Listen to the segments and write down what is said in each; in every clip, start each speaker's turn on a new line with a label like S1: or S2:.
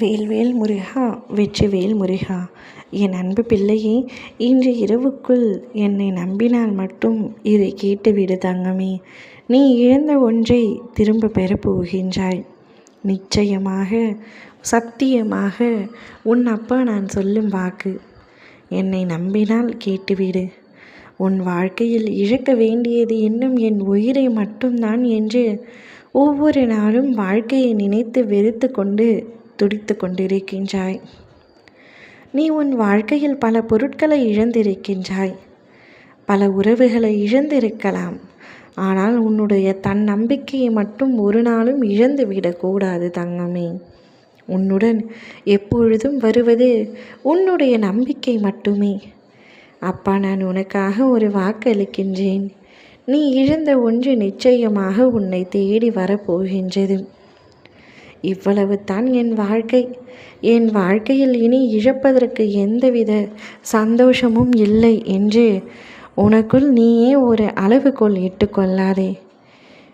S1: வேல்வேல் முருகா வெற்றிவேல் முருகா. என் அன்பு பிள்ளையே இன்று இரவுக்குள் என்னை நம்பினால் மட்டும் இதை கேட்டுவிடு தங்கமே. நீ இழந்த ஒன்றை திரும்ப பெறப் போகின்றாய். நிச்சயமாக சத்தியமாக உன் அப்பா நான் சொல்லும் வாக்கு என்னை நம்பினால் கேட்டுவிடு. உன் வாழ்க்கையில் இழக்க வேண்டியது இன்னும் என் உயிரை மட்டும்தான் என்று ஒவ்வொரு நாளும் வாழ்க்கையை நினைத்து வெறுத்து கொண்டு துடித்து கொண்டிருக்கின்றாய் நீ உன் வாழ்க்கையில் பல பொருட்களை இழந்திருக்கின்றாய். பல உறவுகளை இழந்திருக்கலாம். ஆனால் உன்னுடைய தன் நம்பிக்கையை மட்டும் ஒரு நாளும் இழந்து விடக்கூடாது தங்கமே. உன்னுடன் எப்பொழுதும் வருவது உன்னுடைய நம்பிக்கை மட்டுமே. அப்பா நான் உனக்காக ஒரு வாக்களிக்கின்றேன். நீ இழந்த ஒன்று நிச்சயமாக உன்னை தேடி வரப்போகின்றது. இவ்வளவு தான் என் வாழ்க்கை. என் வாழ்க்கையில் இனி இழப்பதற்கு எந்தவித சந்தோஷமும் இல்லை என்று உனக்குள் நீயே ஒரு அளவுகோல் இட்டுக்கொள்ளாதே.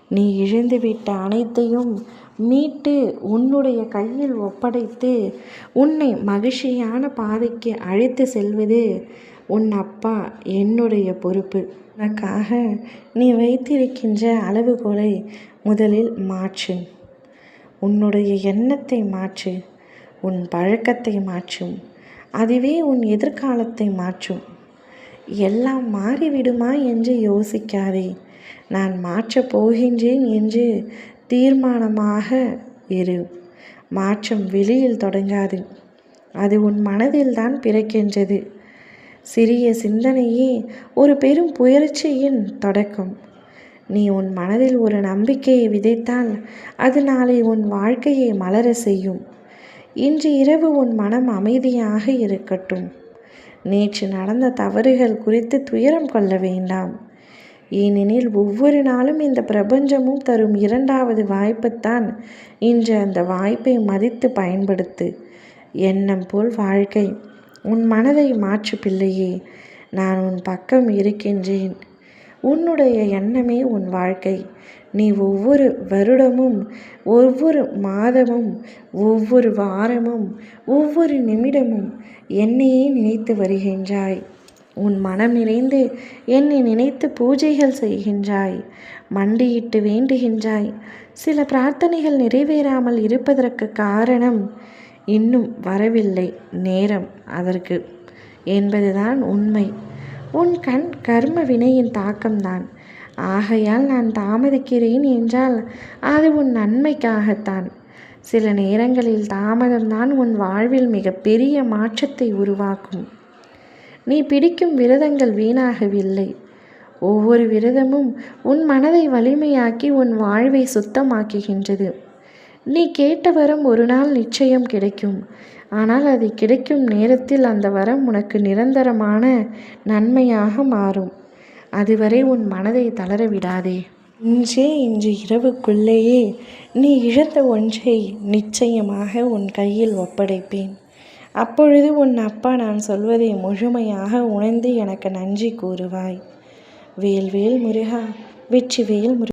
S1: நீ இழந்துவிட்ட அனைத்தையும் மீட்டு உன்னுடைய கையில் ஒப்படைத்து உன்னை மகிழ்ச்சியான பாதைக்கு அழைத்து செல்வது உன் அப்பா என்னுடைய பொறுப்பு. உனக்காக நீ வைத்திருக்கின்ற அளவுகோலை முதலில் மாற்று. உன்னுடைய எண்ணத்தை மாற்று உன் பழக்கத்தை மாற்றும் அதுவே உன் எதிர்காலத்தை மாற்றும். எல்லாம் மாறிவிடுமா என்று யோசிக்காதே. நான் மாற்றப் போகின்றேன் என்று தீர்மானமாக இரு. மாற்றம் வெளியில் தொடங்காது. அது உன் மனதில்தான் பிறக்கின்றது. சிறிய சிந்தனையே ஒரு பெரும் புயற்சியின் தொடக்கம். நீ உன் மனதில் ஒரு நம்பிக்கையை விதைத்தால் அது நாளை உன் வாழ்க்கையை மலர செய்யும். இன்று இரவு உன் மனம் அமைதியாக இருக்கட்டும். நேற்று நடந்த தவறுகள் குறித்து துயரம் கொள்ள வேண்டாம். ஏனெனில் ஒவ்வொரு நாளும் இந்த பிரபஞ்சமும் தரும் இரண்டாவது வாய்ப்புத்தான். இன்று அந்த வாய்ப்பை மதித்து பயன்படுத்து. எண்ணம் போல் வாழ்க்கை. உன் மனதை மாற்று பிள்ளையே நான் உன் பக்கம் இருக்கின்றேன். உன்னுடைய எண்ணமே உன் வாழ்க்கை. நீ ஒவ்வொரு வருடமும் ஒவ்வொரு மாதமும் ஒவ்வொரு வாரமும் ஒவ்வொரு நிமிடமும் என்னையே நினைத்து வருகின்றாய். உன் மனம் நிறைந்து என்னை நினைத்து பூஜைகள் செய்கின்றாய். மண்டியிட்டு வேண்டுகின்றாய். சில பிரார்த்தனைகள் நிறைவேறாமல் இருப்பதற்கு காரணம் இன்னும் வரவில்லை நேரம் அதற்கு. என்பதுதான் உண்மை. உன் கண் கர்ம வினையின் தாக்கம்தான். ஆகையால் நான் தாமதிக்கிறேன் என்றால் அது உன் நன்மைக்காகத்தான். சில நேரங்களில் தாமதம்தான் உன் வாழ்வில் மிகப்பெரிய மாற்றத்தை உருவாக்கும். நீ பிடிக்கும் விரதங்கள் வீணாகவில்லை. ஒவ்வொரு விரதமும் உன் மனதை வலிமையாக்கி உன் வாழ்வை சுத்தமாக்குகின்றது. நீ கேட்ட வரம் ஒரு நாள் நிச்சயம் கிடைக்கும். ஆனால் அது கிடைக்கும் நேரத்தில் அந்த வரம் உனக்கு நிரந்தரமான நன்மையாக மாறும். அதுவரை உன் மனதை தளர விடாதே. இன்றே இன்று இரவுக்குள்ளேயே நீ இழந்த ஒன்றை நிச்சயமாக உன் கையில் ஒப்படைப்பேன். அப்பொழுது உன் அப்பா நான் சொல்வதை முழுமையாக உணர்ந்து எனக்கு நன்றி கூறுவாய். வேல்வேல் முருகா வெற்றி வேல் முருகா.